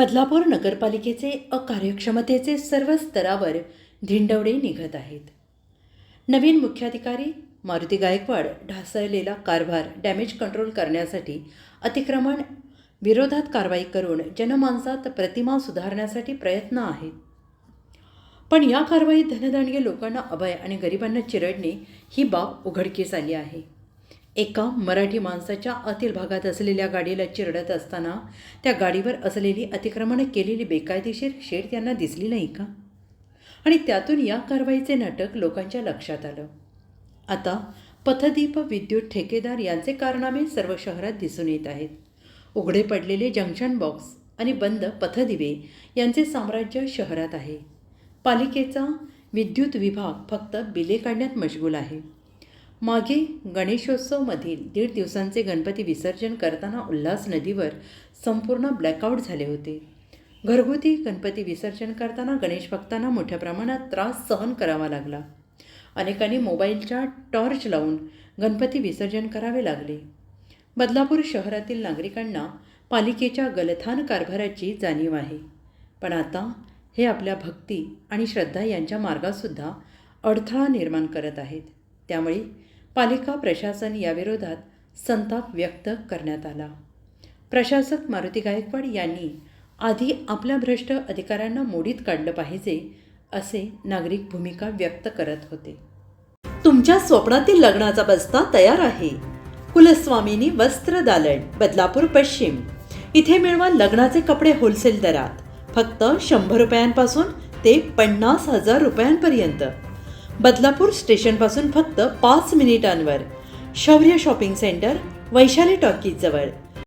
बदलापूर नगरपालिकेचे अकार्यक्षमतेचे सर्व स्तरावर धिंडवडे निघत आहेत. नवीन मुख्याधिकारी मारुती गायकवाड ढासळलेला कारभार डॅमेज कंट्रोल करण्यासाठी अतिक्रमण विरोधात कारवाई करून जनमानसात प्रतिमा सुधारण्यासाठी प्रयत्न आहेत. पण या कारवाईत धनदांडगे लोकांना अभय आणि गरिबांना चिरडणे ही बाब उघडकीस आली आहे. एका मराठी माणसाच्या आतील भागात असलेल्या गाडीला चिरडत असताना त्या गाडीवर असलेली अतिक्रमण केलेली बेकायदेशीर शेड त्यांना दिसली नाही का? आणि त्यातून या कारवाईचे नाटक लोकांच्या लक्षात आलं. आता पथदीप विद्युत ठेकेदार यांचे कारनामे सर्व शहरात दिसून येत आहेत. उघडे पडलेले जंक्शन बॉक्स आणि बंद पथदिवे यांचे साम्राज्य शहरात आहे. पालिकेचा विद्युत विभाग फक्त बिले काढण्यात मशगूल आहे. मागे गणेशोत्सवमधील दीड दिवसांचे गणपती विसर्जन करताना उल्हास नदीवर संपूर्ण ब्लॅकआउट झाले होते. घरगुती गणपती विसर्जन करताना गणेश भक्तांना मोठ्या प्रमाणात त्रास सहन करावा लागला. अनेकांनी मोबाईलच्या टॉर्च लावून गणपती विसर्जन करावे लागले. बदलापूर शहरातील नागरिकांना पालिकेच्या गलथान कारभाराची जाणीव आहे. पण आता हे आपल्या भक्ती आणि श्रद्धा यांच्या मार्गातसुद्धा अडथळा निर्माण करत आहेत. त्यामुळे पालिका प्रशासन याविरोधात संताप व्यक्त करण्यात आला. प्रशासक मारुती गायकवाड यांनी आधी आपल्या भ्रष्ट अधिकाऱ्यांना मोडीत काढलं पाहिजे असे नागरिक भूमिका व्यक्त करत होते. तुमच्या स्वप्नातील लग्नाचा बस्ता तयार आहे. कुलस्वामिनी वस्त्र दालन बदलापूर पश्चिम. इथे मिळवा लग्नाचे कपडे होलसेल दरात. फक्त शंभर रुपयांपासून ते पन्नास हजार रुपयांपर्यंत. बदलापूर स्टेशनपासून फक्त पाच मिनिटांवर शौर्य शॉपिंग सेंटर वैशाली टॉकीजजवळ.